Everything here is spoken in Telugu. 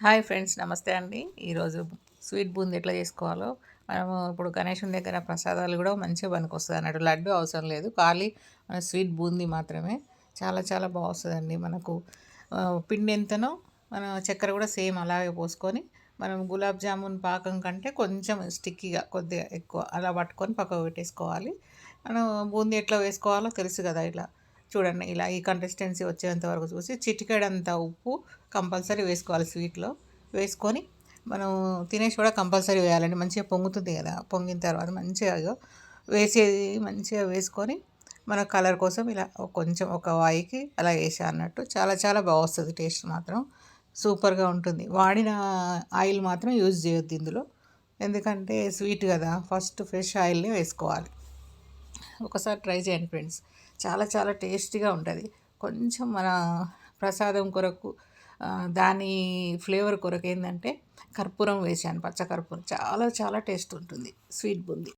హాయ్ ఫ్రెండ్స్ నమస్తే అండి. ఈరోజు స్వీట్ బూందీ ఎట్లా చేసుకోవాలో మనము ఇప్పుడు గణేషుని దగ్గర ప్రసాదాలు కూడా మంచిగా పనికొస్తుంది అన్నట్టు. లడ్డు అవసరం లేదు ఖాళీ మన స్వీట్ బూందీ మాత్రమే. చాలా చాలా బాగుస్తుందండి మనకు. పిండి ఎంతనో మన చక్కెర కూడా సేమ్ అలాగే పోసుకొని మనం గులాబ్ జామున్ పాకం కంటే కొంచెం స్టిక్కీగా కొద్దిగా ఎక్కువ అలా పట్టుకొని పక్కకు పెట్టేసుకోవాలి. మనం బూందీ ఎట్లా వేసుకోవాలో తెలుసు కదా ఇట్లా చూడండి ఇలా ఈ కన్సిస్టెన్సీ వచ్చేంత వరకు చూసి చిటికెడంత ఉప్పు కంపల్సరీ వేసుకోవాలి స్వీట్లో. వేసుకొని మనం తినేసి కూడా కంపల్సరీ వేయాలండి. మంచిగా పొంగుతుంది కదా పొంగిన తర్వాత మంచిగా వేసేది మంచిగా వేసుకొని మన కలర్ కోసం ఇలా కొంచెం ఒక వాయికి అలా వేసా అన్నట్టు చాలా చాలా బాగొస్తుంది టేస్ట్ మాత్రం. సూపర్గా ఉంటుంది. వాడిన ఆయిల్ మాత్రం యూజ్ చేయొద్దు ఇందులో. ఎందుకంటే స్వీట్ కదా ఫస్ట్ ఫ్రెష్ ఆయిల్ని వేసుకోవాలి. ఒకసారి ట్రై చేయండి ఫ్రెండ్స్. చాలా చాలా టేస్టీగా ఉంటుంది. కొంచెం మన ప్రసాదం కొరకు దాని ఫ్లేవర్ కొరకు ఏంటంటే కర్పూరం వేసాను పచ్చ కర్పూరం. చాలా చాలా టేస్ట్ ఉంటుంది. స్వీట్ బూందీ.